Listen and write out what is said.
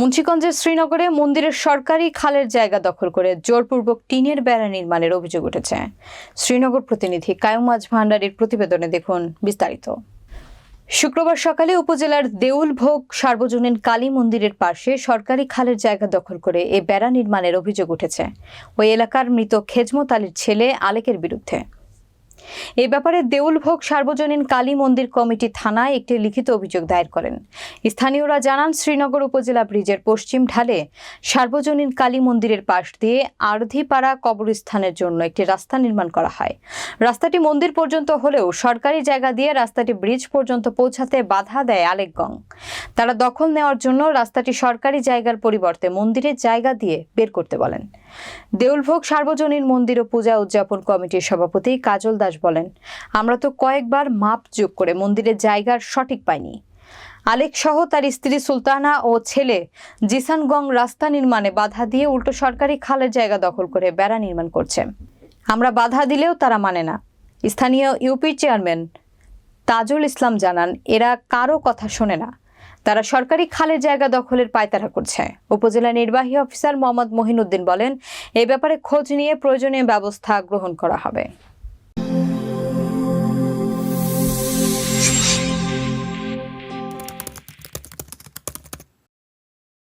মুন্সিগঞ্জের শ্রীনগরে মন্দিরের সরকারি খালের জায়গা দখল করে জোরপূর্বক টিনের বেড়া নির্মাণের অভিযোগ উঠেছে। শ্রীনগর প্রতিনিধি কায়ুমাজ ভান্ডারীর প্রতিবেদনে দেখুন বিস্তারিত। শুক্রবার সকালে উপজেলার দেউলভোগ সার্বজনীন কালী মন্দিরের পাশে সরকারি খালের জায়গা দখল করে এ বেড়া নির্মাণের অভিযোগ উঠেছে। ওই এলাকার মৃত খেজমত আলীর ছেলে আলেকের বিরুদ্ধে। এ ব্যাপারে দেউলভোগ সার্বজনীন কালী মন্দির কমিটি থানায় একটি লিখিত অভিযোগ দায়ের করেন। স্থানীয়রা জানান, শ্রীনগর উপজেলা ব্রিজের পশ্চিম ঢালে সার্বজনীন কালী মন্দিরের পাশ দিয়ে আরধিপাড়া কবরস্থানের জন্য একটি রাস্তা নির্মাণ করা হয়। রাস্তাটি মন্দির পর্যন্ত হলেও সরকারি জায়গা দিয়ে রাস্তাটি ব্রিজ পর্যন্ত পৌঁছাতে বাধা দেয় আলেকগং তারা দখল নেওয়ার জন্য রাস্তাটি সরকারি জায়গার পরিবর্তে মন্দিরের জায়গা দিয়ে বের করতে বলেন। দেউলভোগ সার্বজনীন মন্দির ও পূজা উদযাপন কমিটির সভাপতি কাজল দাস বলেন আমরা তো কয়েকবার মাপ যোগ করে মন্দিরের জায়গার সঠিক পাইনি। আলেক সহ তার স্ত্রী সুলতানা ও ছেলে জিসানগং রাস্তা নির্মাণে বাধা দিয়ে উল্টো সরকারি খালের জায়গা দখল করে বেড়া নির্মাণ করছে। আমরা বাধা দিলেও তারা মানে না। স্থানীয় ইউপি চেয়ারম্যান তাজুল ইসলাম জানান, এরা কারও কথা শোনে না। তারা সরকারি খালের জায়গা দখলের পায়তারা করছে। উপজেলা নির্বাহী অফিসার মোহাম্মদ মহিনুদ্দিন বলেন, এ ব্যাপারে খোঁজ নিয়ে প্রয়োজনীয় ব্যবস্থা গ্রহণ করা হবে।